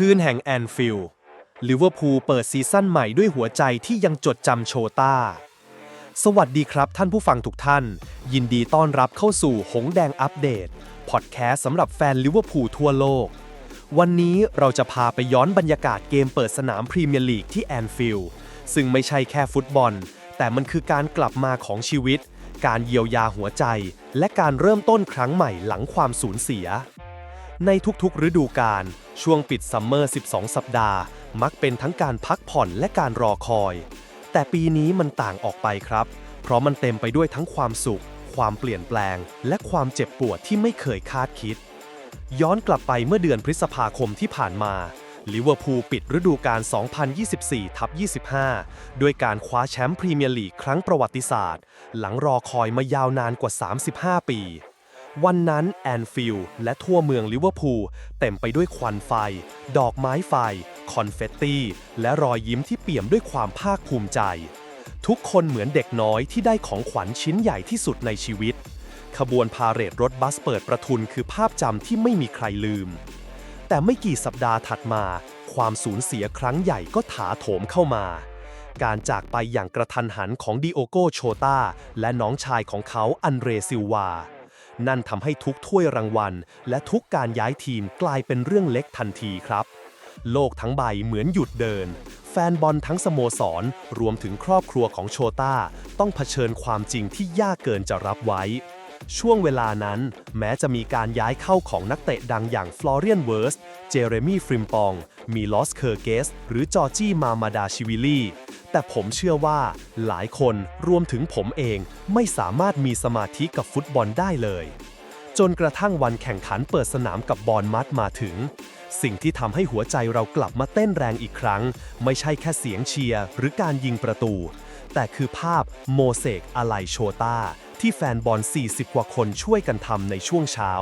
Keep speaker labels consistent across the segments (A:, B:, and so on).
A: คืนแห่งแอนฟิลด์ลิเวอร์พูลเปิดซีซั่นใหม่ด้วยหัวใจที่ยังจดจำโชต้า สวัสดีครับท่านผู้ฟังทุกท่าน ยินดีต้อนรับเข้าสู่หงแดงอัปเดต พอดแคสต์สำหรับแฟนลิเวอร์พูลทั่วโลก วันนี้เราจะพาไปย้อนบรรยากาศเกมเปิดสนามพรีเมียร์ลีกที่แอนฟิลด์ซึ่งไม่ใช่แค่ฟุตบอล แต่มันคือการกลับมาของชีวิต การเยียวยาหัวใจ และการเริ่มต้นครั้งใหม่หลังความสูญเสีย ในทุกๆฤดูกาล ช่วงปิดซัมเมอร์ 12 สัปดาห์ มักเป็นทั้งการพักผ่อนและการรอคอย แต่ปีนี้มันต่างออกไปครับ เพราะมันเต็มไปด้วยทั้งความสุข ความเปลี่ยนแปลง และความเจ็บปวดที่ไม่เคยคาดคิด ย้อนกลับไปเมื่อเดือนพฤษภาคมที่ผ่านมาลิเวอร์พูลปิดฤดูกาล 2024 ทับ 25 ด้วยการคว้าแชมป์พรีเมียร์ลีกครั้งประวัติศาสตร์ หลังรอคอยมายาวนานกว่า 35 ปี วันนั้นแอนฟิลด์และทั่วเมืองลิเวอร์พูลเต็มไปด้วยควันไฟ ดอกไม้ไฟ คอนเฟตตี้ และรอยยิ้มที่เปี่ยมด้วยความภาคภูมิใจ ทุกคนเหมือนเด็กน้อยที่ได้ของขวัญชิ้นใหญ่ที่สุดในชีวิต ขบวนพาเหรดรถบัสเปิดประทุนคือภาพจำที่ไม่มีใครลืม แต่ไม่กี่สัปดาห์ถัดมา ความสูญเสียครั้งใหญ่ก็ถาโถมเข้ามาการจากไปอย่างกระทันหันของดิโอโกโชตาและน้องชายของเขาอันเรซิลวา นั่นทำให้ทุกถ้วยรางวัล และทุกการย้ายทีมกลายเป็นเรื่องเล็กทันทีครับ โลกทั้งใบเหมือนหยุดเดิน แฟนบอลทั้งสโมสร รวมถึงครอบครัวของโชต้า ต้องเผชิญความจริงที่ยากเกินจะรับไว้ ช่วงเวลานั้น แม้จะมีการย้ายเข้าของนักเตะดังอย่างฟลอเรียนเวิร์ส เจเรมี่ฟริมปอง มีลอสเคอร์เกส หรือจอร์จี้มามาดาชิวิลี แต่ผมเชื่อว่าหลายคนรวมถึงผมเองไม่สามารถมีสมาธิกับฟุตบอลได้เลย จนกระทั่งวันแข่งขันเปิดสนามกับบอลมัดมาถึง สิ่งที่ทำให้หัวใจเรากลับมาเต้นแรงอีกครั้ง ไม่ใช่แค่เสียงเชียร์หรือการยิงประตู แต่คือภาพโมเสกอะไลโชตาที่แฟนบอล 40 กว่าคนช่วยกันทำในช่วงเช้า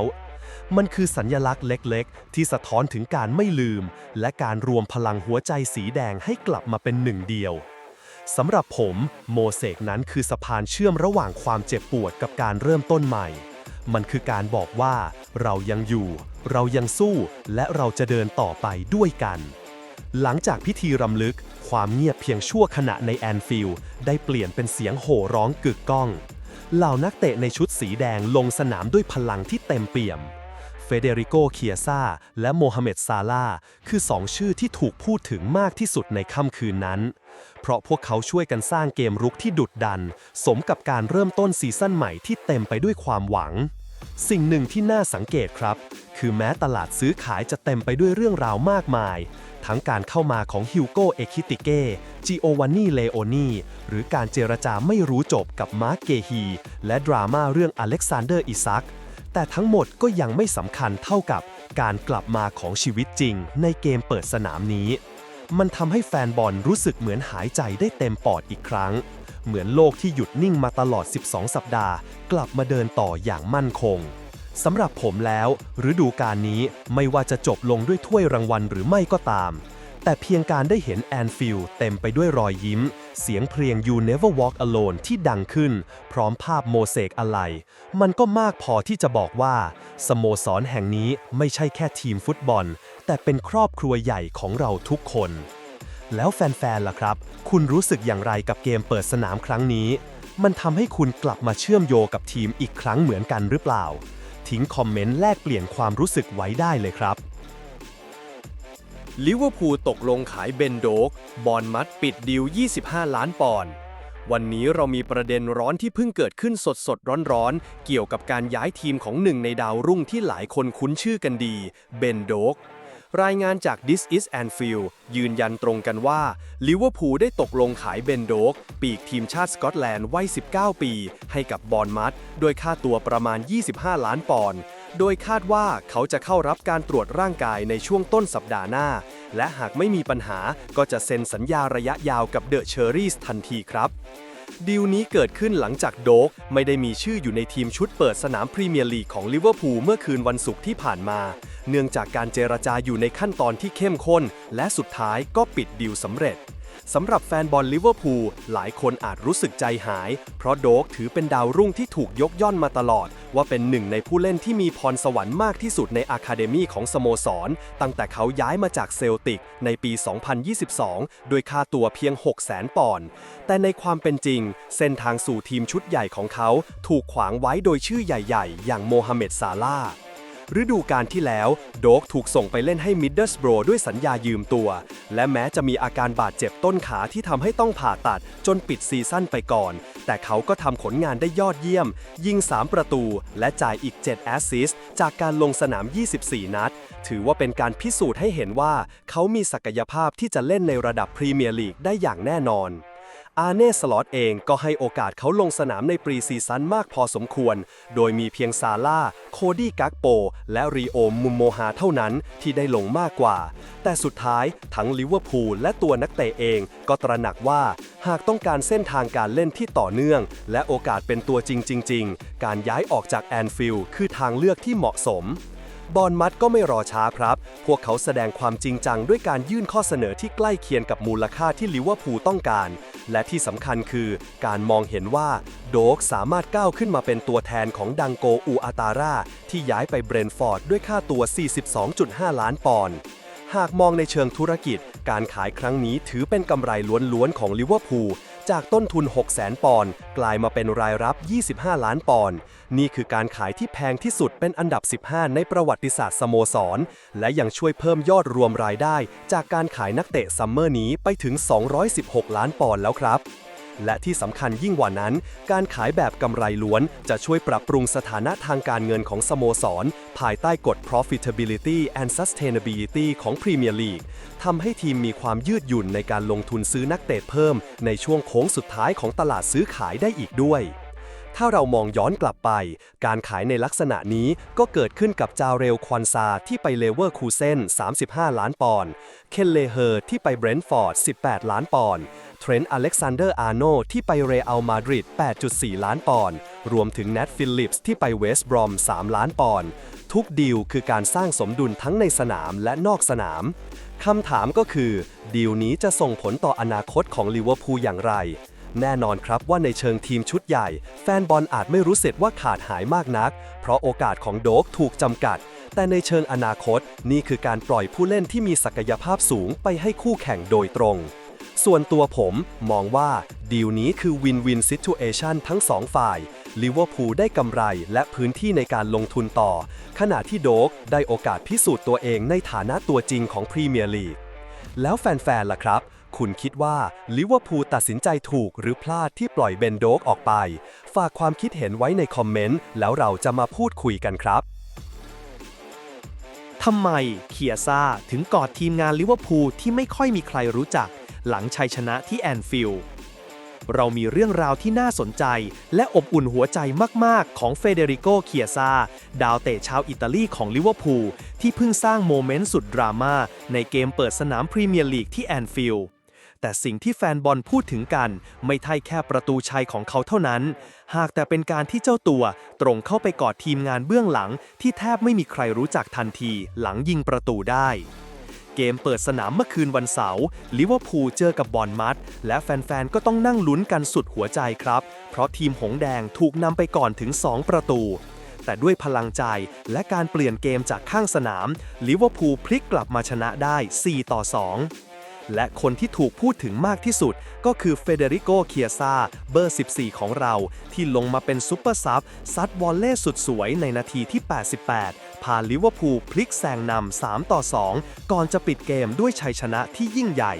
A: มันคือสัญญลักษณ์เล็กๆ ที่สะท้อนถึงการไม่ลืม และการรวมพลังหัวใจสีแดงให้กลับมาเป็นหนึ่งเดียว สำหรับผมโมเสกนั้นคือสะพานเชื่อมระหว่างความเจ็บปวดกับการเริ่มต้นใหม่ มันคือการบอกว่าเรายังอยู่ เรายังสู้ และเราจะเดินต่อไปด้วยกัน หลังจากพิธีรำลึก ความเงียบเพียงชั่วขณะในแอนฟิลด์ได้เปลี่ยนเป็นเสียงโห่ร้องกึกก้อง เหล่านักเตะในชุดสีแดงลงสนามด้วยพลังที่เต็มเปี่ยม เฟเดริโก เคียซาและโมฮัมเหม็ดซาลาคือสองชื่อที่ถูกพูดถึงมากที่สุดในค่ำคืนนั้น เพราะพวกเขาช่วยกันสร้างเกมรุกที่ดุดดัน สมกับการเริ่มต้นซีซั่นใหม่ที่เต็มไปด้วยความหวัง สิ่งหนึ่งที่น่าสังเกตครับ คือแม้ตลาดซื้อขายจะเต็มไปด้วยเรื่องราวมากมาย ทั้งการเข้ามาของฮิวโกเอคิติเกจิโอวานนีเลโอนีหรือการเจรจาไม่รู้จบกับมาร์เกฮีและดราม่าเรื่องอเล็กซานเดอร์อิซัก แต่ทั้งหมดก็ยังไม่สำคัญเท่ากับการกลับมาของชีวิตจริงในเกมเปิดสนามนี้ มันทำให้แฟนบอลรู้สึกเหมือนหายใจได้เต็มปอดอีกครั้ง เหมือนโลกที่หยุดนิ่งมาตลอด 12 สัปดาห์ กลับมาเดินต่ออย่างมั่นคงสำหรับผมแล้วฤดูกาลนี้ไม่ว่าจะจบลงด้วยถ้วยรางวัลหรือไม่ก็ตาม แต่เพียงการได้เห็นแอนฟิลเต็มไปด้วยรอยยิ้ม เสียงเพลง You Never Walk Alone ที่ดังขึ้น พร้อมภาพโมเสกอะไร มันก็มากพอที่จะบอกว่า สโมสรแห่งนี้ไม่ใช่แค่ทีมฟุตบอล แต่เป็นครอบครัวใหญ่ของเราทุกคน แล้วแฟนๆล่ะครับ คุณรู้สึกอย่างไรกับเกมเปิดสนามครั้งนี้ มันทำให้คุณกลับมาเชื่อมโยกับทีมอีกครั้งเหมือนกันหรือเปล่า ทิ้งคอมเมนต์แลกเปลี่ยนความรู้สึกไว้ได้เลยครับ ลิเวอร์พูลตกลงขายเบนโดก บอลมัดปิดดีล25 ล้านปอนด์ วันนี้เรามีประเด็นร้อนที่เพิ่งเกิดขึ้นสดสดร้อนร้อนๆ เกี่ยวกับการย้ายทีมของหนึ่งในดาวรุ่งที่หลายคนคุ้นชื่อกันดี เบนโดก รายงานจาก This is Anfield ยืนยันตรงกันว่าลิเวอร์พูลได้ตกลงขายเบนโดก ปีกทีมชาติสกอตแลนด์วัย 19 ปี ให้กับบอลมัดโดยค่าตัวประมาณ 25 ล้านปอนด์ โดยคาดว่าเขาจะเข้ารับการตรวจร่างกายในช่วงต้นสัปดาห์หน้า และหากไม่มีปัญหาก็จะเซ็นสัญญาระยะยาวกับเดอะเชอรี่ทันทีครับดีลนี้เกิดขึ้นหลังจากโดกไม่ได้มีชื่ออยู่ในทีมชุดเปิดสนามพรีเมียร์ลีกของลิเวอร์พูลเมื่อคืนวันศุกร์ที่ผ่านมา เนื่องจากการเจรจาอยู่ในขั้นตอนที่เข้มข้น และสุดท้ายก็ปิดดีลสำเร็จ สำหรับแฟนบอลลิเวอร์พูลหลายคนอาจรู้สึกใจหาย เพราะโดกถือเป็นดาวรุ่งที่ถูกยกย่อนมาตลอด ว่าเป็นหนึ่งในผู้เล่นที่มีพรสวรรค์มากที่สุดในอะคาเดมีของสโมสร ตั้งแต่เขาย้ายมาจากเซลติกในปี 2022 โดยค่าตัวเพียง 6 0 0 0 0 0 ปอนด์แต่ในความเป็นจริง เส้นทางสู่ทีมชุดใหญ่ของเขา ถูกขวางไว้โดยชื่อใหญ่ ๆ อย่างโมฮัมเหม็ดซาลาห์ ฤดูกาลที่แล้ว โดกถูกส่งไปเล่นให้มิดเดิลสโบรด้วยสัญญายืมตัว และแม้จะมีอาการบาดเจ็บต้นขาที่ทำให้ต้องผ่าตัดจนปิดซีซั่นไปก่อน แต่เขาก็ทำผลงานได้ยอดเยี่ยม ยิง 3 ประตู และจ่ายอีก 7 แอสซิสต์จากการลงสนาม 24 นัด ถือว่าเป็นการพิสูจน์ให้เห็นว่า เขามีศักยภาพที่จะเล่นในระดับพรีเมียร์ลีกได้อย่างแน่นอน อาเน่สลอตเองก็ให้โอกาสเขาลงสนามในปรีซีซั่นมากพอสมควร โดยมีเพียงซาร่า โคดี้กักโป และรีโอมุมโมฮาเท่านั้นที่ได้ลงมากกว่า แต่สุดท้ายทั้งลิเวอร์พูลและตัวนักเตะเองก็ตระหนักว่าหากต้องการเส้นทางการเล่นที่ต่อเนื่อง และโอกาสเป็นตัวจริงจริงๆ การย้ายออกจากแอนฟิลด์คือทางเลือกที่เหมาะสมบอลมัดก็ไม่รอช้าครับ พวกเขาแสดงความจริงจังด้วยการยื่นข้อเสนอที่ใกล้เคียงกับมูลค่าที่ลิเวอร์พูลต้องการ และที่สำคัญคือการมองเห็นว่า โดกสามารถก้าวขึ้นมาเป็นตัวแทนของดังโกอูอาตาร่าที่ย้ายไปเบรนฟอร์ดด้วยค่าตัว 42.5 ล้านปอนด์หากมองในเชิงธุรกิจ การขายครั้งนี้ถือเป็นกำไรล้วนๆของลิเวอร์พูล จากต้นทุน 6 0 0 0 0 0 ปอนด์กลายมาเป็นรายรับ 25 ล้านปอนด์นี่คือการขายที่แพงที่สุดเป็นอันดับ 15 ในประวัติศาสตร์สโมสร และยังช่วยเพิ่มยอดรวมรายได้ จากการขายนักเตะซัมเมอร์นี้ไปถึง 216 ล้านปอนด์แล้วครับ และที่สำคัญยิ่งกว่านั้น การขายแบบกำไรล้วนจะช่วยปรับปรุงสถานะทางการเงินของสโมสร ภายใต้กฎ profitability and sustainability ของ Premier League ทำให้ทีมมีความยืดหยุ่นในการลงทุนซื้อนักเตะเพิ่ม ในช่วงโค้งสุดท้ายของตลาดซื้อขายได้อีกด้วยถ้าเรามองย้อนกลับไป การขายในลักษณะนี้ก็เกิดขึ้นกับจาเรลควันซาที่ไปเลเวอร์คูเซน35 ล้านปอนด์ เคนเลเฮอร์ที่ไปเบรนท์ฟอร์ด 18 ล้านปอนด์ เทรนต์อเล็กซานเดอร์อาร์โนที่ไปเรอัลมาดริด 8.4 ล้านปอนด์ รวมถึงเนทฟิลลิปส์ที่ไปเวสต์บรอม 3 ล้านปอนด์ ทุกดีลคือการสร้างสมดุลทั้งในสนามและนอกสนาม คำถามก็คือ ดีลนี้จะส่งผลต่ออนาคตของลิเวอร์พูลอย่างไร แน่นอนครับว่าในเชิงทีมชุดใหญ่ แฟนบอลอาจไม่รู้สึกว่าขาดหายมากนัก เพราะโอกาสของโดกถูกจำกัดแต่ในเชิงอนาคต นี่คือการปล่อยผู้เล่นที่มีศักยภาพสูงไปให้คู่แข่งโดยตรง ส่วนตัวผมมองว่าดีลนี้คือวินวินซิทูเอชันทั้งสองฝ่ายลิเวอร์พูลได้กำไรและพื้นที่ในการลงทุนต่อ ขณะที่โดกได้โอกาสพิสูจน์ตัวเองในฐานะตัวจริงของพรีเมียร์ลีก แล้วแฟนๆล่ะครับ คุณคิดว่าลิเวอร์พูลตัดสินใจถูกหรือพลาดที่ปล่อยเบนโดกออกไป ฝากความคิดเห็นไว้ในคอมเมนต์ แล้วเราจะมาพูดคุยกันครับทำไมเคียซ่าถึงกอดทีมงานลิเวอร์พูลที่ไม่ค่อยมีใครรู้จัก หลังชัยชนะที่แอนฟิลด์เรามีเรื่องราวที่น่าสนใจ และอบอุ่นหัวใจมาก ๆ ของเฟเดริโกเคียซาดาวเตะชาวอิตาลีของลิเวอร์พูลที่เพิ่งสร้างโมเมนต์สุดดราม่าในเกมเปิดสนามพรีเมียร์ลีกที่แอนฟิลด์แต่สิ่งที่แฟนบอลพูดถึงกัน ไม่ใช่แค่ประตูชัยของเขาเท่านั้น หากแต่เป็นการที่เจ้าตัวตรงเข้าไปกอดทีมงานเบื้องหลังที่แทบไม่มีใครรู้จักทันทีหลังยิงประตูได้ เกมเปิดสนามเมื่อคืนวันเสาร์ลิเวอร์พูลเจอกับบอลมัดและแฟนๆ ก็ต้องนั่งลุ้นกันสุดหัวใจครับ เพราะทีมหงแดงถูกนำไปก่อนถึง 2 ประตู แต่ด้วยพลังใจและการเปลี่ยนเกมจากข้างสนามลิเวอร์พูลพลิกกลับมาชนะได้ 4 ต่อ 2 และคนที่ถูกพูดถึงมากที่สุด ก็คือเฟเดริโก เคียซา เบอร์ 14 ของเรา ที่ลงมาเป็นซุปเปอร์ซับซัดวอลเล่สุดสวยในนาทีที่ 88 พาลิเวอร์พูลพลิกแซงนำ3ต่อ 2 ก่อนจะปิดเกมด้วยชัยชนะที่ยิ่งใหญ่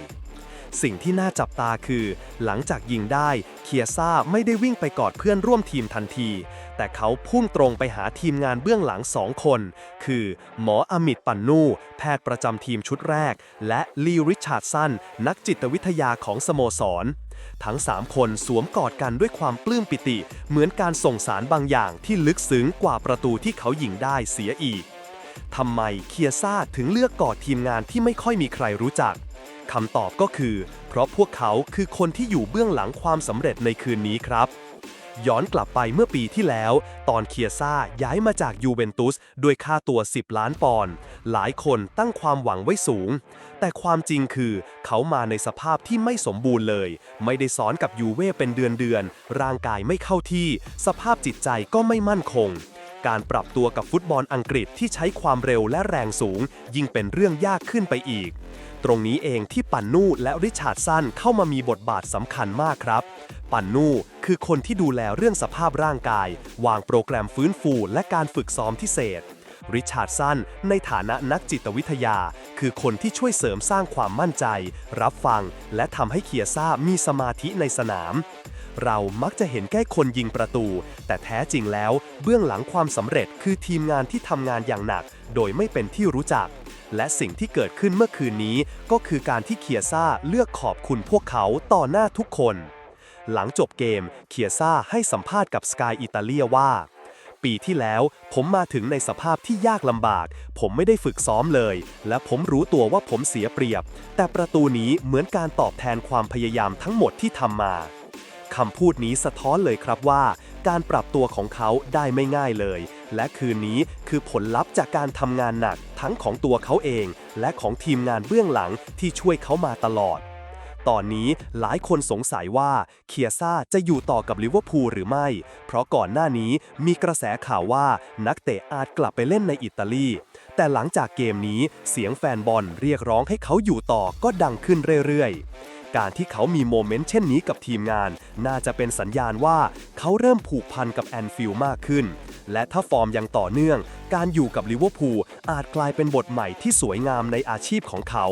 A: สิ่งที่น่าจับตาคือ หลังจากยิงได้ เคียซ่าไม่ได้วิ่งไปกอดเพื่อนร่วมทีมทันที แต่เขาพุ่งตรงไปหาทีมงานเบื้องหลังสองคน คือ หมออมิตปันนู แพทย์ประจำทีมชุดแรก และลีริชาร์ดสัน นักจิตวิทยาของสโมสรทั้ง 3 คนสวมกอดกันด้วยความปลื้มปิติ เหมือนการส่งสารบางอย่างที่ลึกซึ้งกว่าประตูที่เขายิงได้เสียอีกทำไมเคียซ่าถึงเลือกกอดทีมงานที่ไม่ค่อยมีใครรู้จัก คำตอบก็คือ เพราะพวกเขาคือคนที่อยู่เบื้องหลังความสำเร็จในคืนนี้ครับ ย้อนกลับไปเมื่อปีที่แล้ว ตอนเคียซ่าย้ายมาจากยูเวนตุสด้วยค่าตัว 10 ล้านปอนด์หลายคนตั้งความหวังไว้สูง แต่ความจริงคือเขามาในสภาพที่ไม่สมบูรณ์เลย ไม่ได้ซ้อนกับยูเว่เป็นเดือนเดือน ร่างกายไม่เข้าที่ สภาพจิตใจก็ไม่มั่นคง การปรับตัวกับฟุตบอลอังกฤษที่ใช้ความเร็วและแรงสูง ยิ่งเป็นเรื่องยากขึ้นไปอีก ตรงนี้เองที่ปันนูและริชาร์ดสันเข้ามามีบทบาทสำคัญมากครับ ปันนูคือคนที่ดูแลเรื่องสภาพร่างกาย วางโปรแกรมฟื้นฟูและการฝึกซ้อมพิเศษริชาร์ดสันในฐานะนักจิตวิทยา คือคนที่ช่วยเสริมสร้างความมั่นใจ รับฟัง และทำให้เคียซ่ามีสมาธิในสนาม เรามักจะเห็นแค่คนยิงประตู แต่แท้จริงแล้ว เบื้องหลังความสำเร็จคือทีมงานที่ทำงานอย่างหนัก โดยไม่เป็นที่รู้จัก และสิ่งที่เกิดขึ้นเมื่อคืนนี้ ก็คือการที่เคียซ่าเลือกขอบคุณพวกเขาต่อหน้าทุกคน หลังจบเกมเคียซ่าให้สัมภาษณ์กับสกายอิตาเลียว่า ปีที่แล้วผมมาถึงในสภาพที่ยากลำบาก ผมไม่ได้ฝึกซ้อมเลย และผมรู้ตัวว่าผมเสียเปรียบ แต่ประตูนี้เหมือนการตอบแทนความพยายามทั้งหมดที่ทำมา คำพูดนี้สะท้อนเลยครับว่า การปรับตัวของเขาได้ไม่ง่ายเลย และคืนนี้คือผลลัพธ์จากการทำงานหนักทั้งของตัวเขาเอง และของทีมงานเบื้องหลังที่ช่วยเขามาตลอด ตอนนี้หลายคนสงสัยว่าเคียซ่าจะอยู่ต่อกับลิเวอร์พูลหรือไม่ เพราะก่อนหน้านี้มีกระแสข่าวว่านักเตะอาจกลับไปเล่นในอิตาลีแต่หลังจากเกมนี้เสียงแฟนบอลเรียกร้องให้เขาอยู่ต่อก็ดังขึ้นเรื่อยๆ การที่เขามีโมเมนต์เช่นนี้กับทีมงาน น่าจะเป็นสัญญาณว่าเขาเริ่มผูกพันกับแอนฟิลมากขึ้น และถ้าฟอร์มยังต่อเนื่อง การอยู่กับลิเวอร์พูลอาจกลายเป็นบทใหม่ที่สวยงามในอาชีพของเขา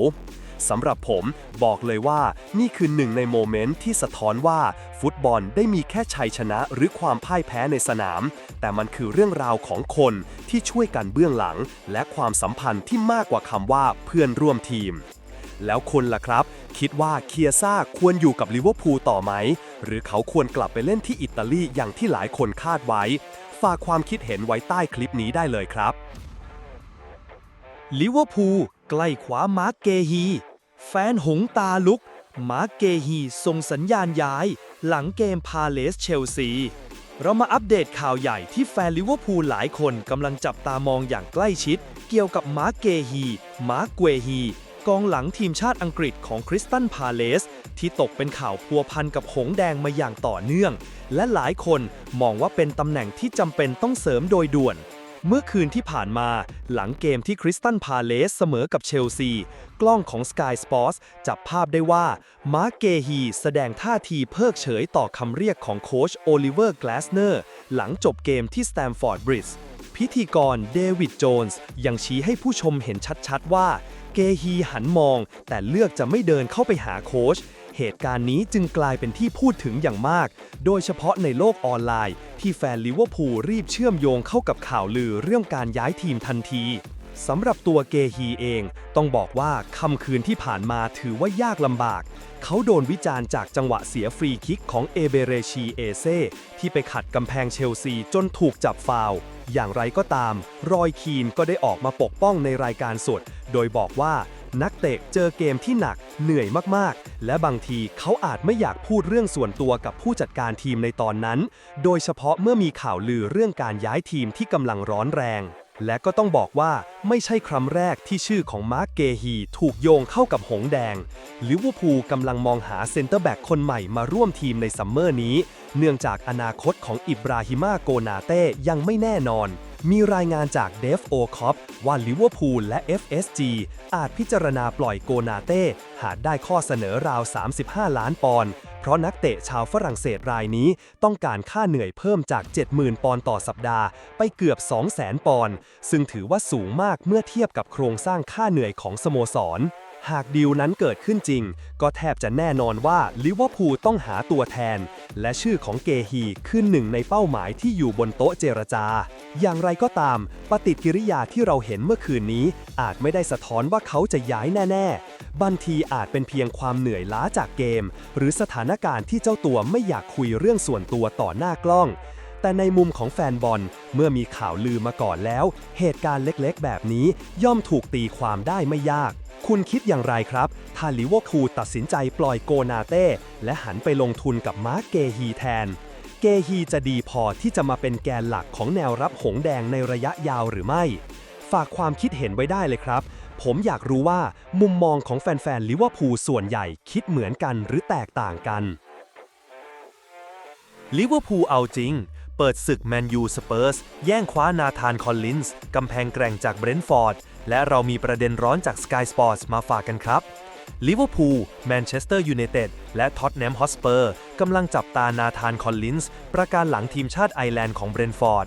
A: สำหรับผมบอกเลยว่านี่คือหนึ่งในโมเมนต์ที่สะท้อนว่า ฟุตบอลได้มีแค่ชัยชนะหรือความพ่ายแพ้ในสนาม แต่มันคือเรื่องราวของคนที่ช่วยกันเบื้องหลัง และความสัมพันธ์ที่มากกว่าคำว่าเพื่อนร่วมทีม แล้วคุณล่ะครับ คิดว่าเคียซ่าควรอยู่กับลิเวอร์พูลต่อไหม หรือเขาควรกลับไปเล่นที่อิตาลีอย่างที่หลายคนคาดไว้ ฝากความคิดเห็นไว้ใต้คลิปนี้ได้เลยครับ
B: ลิเวอร์พูลใกล้ขวามาร์กเกฮี แฟนหงตาลุก มาร์กเกฮีส่งสัญญาณย้าย หลังเกมพาเลสเชลซีเรามาอัปเดตข่าวใหญ่ที่แฟนลิเวอร์พูลหลายคนกำลังจับตามองอย่างใกล้ชิด เกี่ยวกับมาร์กเกฮี มาร์กเกฮี กองหลังทีมชาติอังกฤษของคริสตันพาเลส ที่ตกเป็นข่าวพัวพันกับหงแดงมาอย่างต่อเนื่อง และหลายคนมองว่าเป็นตำแหน่งที่จำเป็นต้องเสริมโดยด่วน เมื่อคืนที่ผ่านมา หลังเกมที่คริสตันพาเลสเสมอกับเชลซี กล้องของ Sky Sports จับภาพได้ว่า มาร์กเกฮีแสดงท่าทีเพิกเฉยต่อคำเรียกของโค้ชโอลิเวอร์แกลสเนอร์หลังจบเกมที่สแตมฟอร์ดบริดจ์ พิธีกรเดวิดโจนส์ยังชี้ให้ผู้ชมเห็นชัดๆว่า เกฮีหันมอง แต่เลือกจะไม่เดินเข้าไปหาโค้ชเหตุการณ์นี้จึงกลายเป็นที่พูดถึงอย่างมาก โดยเฉพาะในโลกออนไลน์ ที่แฟนลิเวอร์พูลรีบเชื่อมโยงเข้ากับข่าวลือเรื่องการย้ายทีมทันที สำหรับตัวเกฮีเองต้องบอกว่าค่ำคืนที่ผ่านมาถือว่ายากลำบาก เขาโดนวิจารณ์จากจังหวะเสียฟรีคิกของเอเบเรชีเอเซ่ที่ไปขัดกำแพงเชลซีจนถูกจับฟาวอย่างไรก็ตาม รอยคีนก็ได้ออกมาปกป้องในรายการสด โดยบอกว่านักเตะเจอเกมที่หนักเหนื่อยมากๆ และบางทีเขาอาจไม่อยากพูดเรื่องส่วนตัวกับผู้จัดการทีมในตอนนั้น โดยเฉพาะเมื่อมีข่าวลือเรื่องการย้ายทีมที่กำลังร้อนแรง และก็ต้องบอกว่าไม่ใช่ครั้งแรกที่ชื่อของมาร์กเกฮีถูกโยงเข้ากับหงแดงลิเวอร์พูลกำลังมองหาเซนเตอร์แบ็กคนใหม่มาร่วมทีมในซัมเมอร์นี้ เนื่องจากอนาคตของอิบราฮิมาโกนาเต้ยังไม่แน่นอน มีรายงานจากเดฟโอคอปว่าลิเวอร์พูลและ FSG อาจพิจารณาปล่อยโกนาเต้หากได้ข้อเสนอราว 35 ล้านปอนด์ เพราะนักเตะชาวฝรั่งเศสรายนี้ต้องการค่าเหนื่อยเพิ่มจาก 70,000 ปอนด์ต่อสัปดาห์ ไปเกือบ 200,000 ปอนด์ซึ่งถือว่าสูงมากเมื่อเทียบกับโครงสร้างค่าเหนื่อยของสโมสร หากดีลนั้นเกิดขึ้นจริง ก็แทบจะแน่นอนว่าลิเวอร์พูลต้องหาตัวแทน และชื่อของเกฮีขึ้นหนึ่งในเป้าหมายที่อยู่บนโต๊ะเจรจา อย่างไรก็ตาม ปฏิกิริยาที่เราเห็นเมื่อคืนนี้ อาจไม่ได้สะท้อนว่าเขาจะย้ายแน่ ๆ บางทีอาจเป็นเพียงความเหนื่อยล้าจากเกม หรือสถานการณ์ที่เจ้าตัวไม่อยากคุยเรื่องส่วนตัวต่อหน้ากล้องแต่ในมุมของแฟนบอล เมื่อมีข่าวลือมาก่อนแล้ว เหตุการณ์เล็กๆ แบบนี้ย่อมถูกตีความได้ไม่ยาก คุณคิดอย่างไรครับ ถ้าลิเวอร์พูลตัดสินใจปล่อยโกนาเต้ และหันไปลงทุนกับมาร์กเกฮีแทน
A: เกฮีจะดีพอที่จะมาเป็นแกนหลักของแนวรับหงแดงในระยะยาวหรือไม่ ฝากความคิดเห็นไว้ได้เลยครับ ผมอยากรู้ว่ามุมมองของแฟนๆลิเวอร์พูลส่วนใหญ่คิดเหมือนกันหรือแตกต่างกันลิเวอร์พูลเอาจริง เปิดศึกแมนยูสเปอร์สแย่งคว้านาธานคอลลินส์กำแพงแกร่งจากเบรนท์ฟอร์ด และเรามีประเด็นร้อนจาก Sky Sports มาฝากกันครับลิเวอร์พูลแมนเชสเตอร์ยูไนเต็ดและท็อตแนมฮอสเปอร์กำลังจับตานาธานคอลลินส์ประการหลังทีมชาติไอร์แลนด์ของเบรนท์ฟอร์ด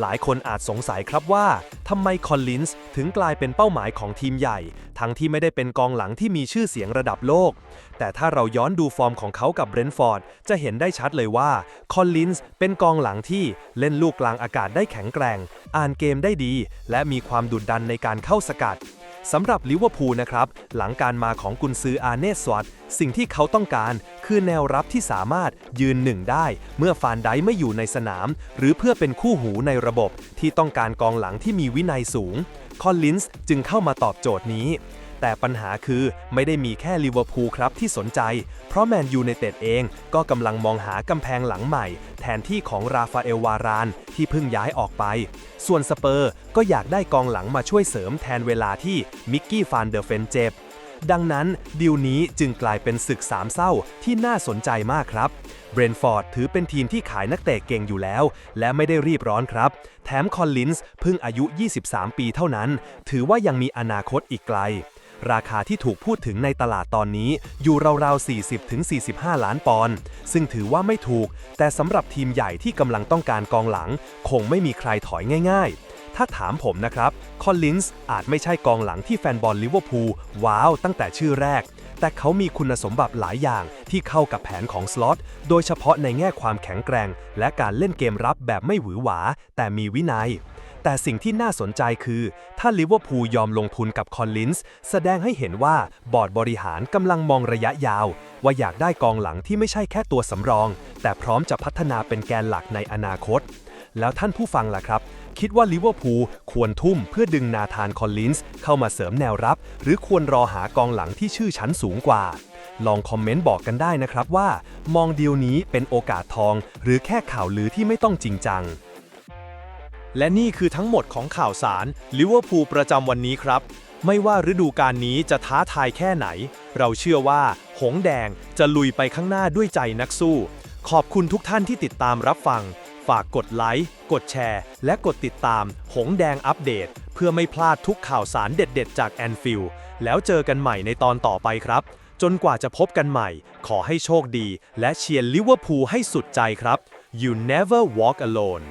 A: หลายคนอาจสงสัยครับว่าทำไมคอลลินส์ถึงกลายเป็นเป้าหมายของทีมใหญ่ ทั้งที่ไม่ได้เป็นกองหลังที่มีชื่อเสียงระดับโลก แต่ถ้าเราย้อนดูฟอร์มของเขากับเบรนฟอร์ดจะเห็นได้ชัดเลยว่าคอลลินส์เป็นกองหลังที่เล่นลูกกลางอากาศได้แข็งแกร่ง อ่านเกมได้ดี และมีความดุดดันในการเข้าสกัด สำหรับลิเวอร์พูลนะครับ หลังการมาของกุนซืออาเนสสวัตสิ่งที่เขาต้องการคือแนวรับที่สามารถยืนหนึ่งได้ เมื่อฟานไดไม่อยู่ในสนาม หรือเพื่อเป็นคู่หูในระบบที่ต้องการกองหลังที่มีวินัยสูง คอลลินส์จึงเข้ามาตอบโจทย์นี้ แต่ปัญหาคือไม่ได้มีแค่ลิเวอร์พูลครับที่สนใจ เพราะแมนยูในเต็ดเองก็กำลังมองหากำแพงหลังใหม่ แทนที่ของราฟาเอลวารานที่เพิ่งย้ายออกไป ส่วนสเปอร์ก็อยากได้กองหลังมาช่วยเสริมแทนเวลาที่มิกกี้ฟานเดอร์เฟนเจ็บดังนั้นดีลนี้จึงกลายเป็นศึกสามเศร้าที่น่าสนใจมากครับ เบรนฟอร์ดถือเป็นทีมที่ขายนักเตะเก่งอยู่แล้ว และไม่ได้รีบร้อนครับ แถมคอลลินส์เพิ่งอายุ 23 ปีเท่านั้น ถือว่ายังมีอนาคตอีกไกล ราคาที่ถูกพูดถึงในตลาดตอนนี้อยู่ราวๆ 40-45 ล้านปอนด์ซึ่งถือว่าไม่ถูก แต่สำหรับทีมใหญ่ที่กำลังต้องการกองหลัง คงไม่มีใครถอยง่าย ๆถ้าถามผมนะครับ คอลลินส์อาจไม่ใช่กองหลังที่แฟนบอลลิเวอร์พูลว้าวตั้งแต่ชื่อแรก แต่เขามีคุณสมบัติหลายอย่างที่เข้ากับแผนของสล็อต โดยเฉพาะในแง่ความแข็งแกร่ง และการเล่นเกมรับแบบไม่หวือหวา แต่มีวินัย แต่สิ่งที่น่าสนใจคือ ถ้าลิเวอร์พูลยอมลงทุนกับคอลลินส์แสดงให้เห็นว่าบอร์ดบริหารกำลังมองระยะยาว ว่าอยากได้กองหลังที่ไม่ใช่แค่ตัวสำรอง แต่พร้อมจะพัฒนาเป็นแกนหลักในอนาคต แล้วท่านผู้ฟังล่ะครับ คิดว่าลิเวอร์พูลควรทุ่มเพื่อดึงนาธานคอลลินส์เข้ามาเสริมแนวรับ หรือควรรอหากองหลังที่ชื่อชั้นสูงกว่าลองคอมเมนต์บอกกันได้นะครับว่า มองดีลนี้เป็นโอกาสทอง หรือแค่ข่าวลือที่ไม่ต้องจริงจัง และนี่คือทั้งหมดของข่าวสารลิเวอร์พูลประจำวันนี้ครับ ไม่ว่าฤดูกาลนี้จะท้าทายแค่ไหน เราเชื่อว่า หงแดงจะลุยไปข้างหน้าด้วยใจนักสู้ ขอบคุณทุกท่านที่ติดตามรับฟัง ฝากกดไลค์ กดแชร์ และกดติดตาม หงแดงอัปเดต เพื่อไม่พลาดทุกข่าวสารเด็ด ๆ จากแอนฟิลแล้วเจอกันใหม่ในตอนต่อไปครับ จนกว่าจะพบกันใหม่ ขอให้โชคดี และเชียร์ลิเวอร์พูลให้สุดใจครับ You never walk alone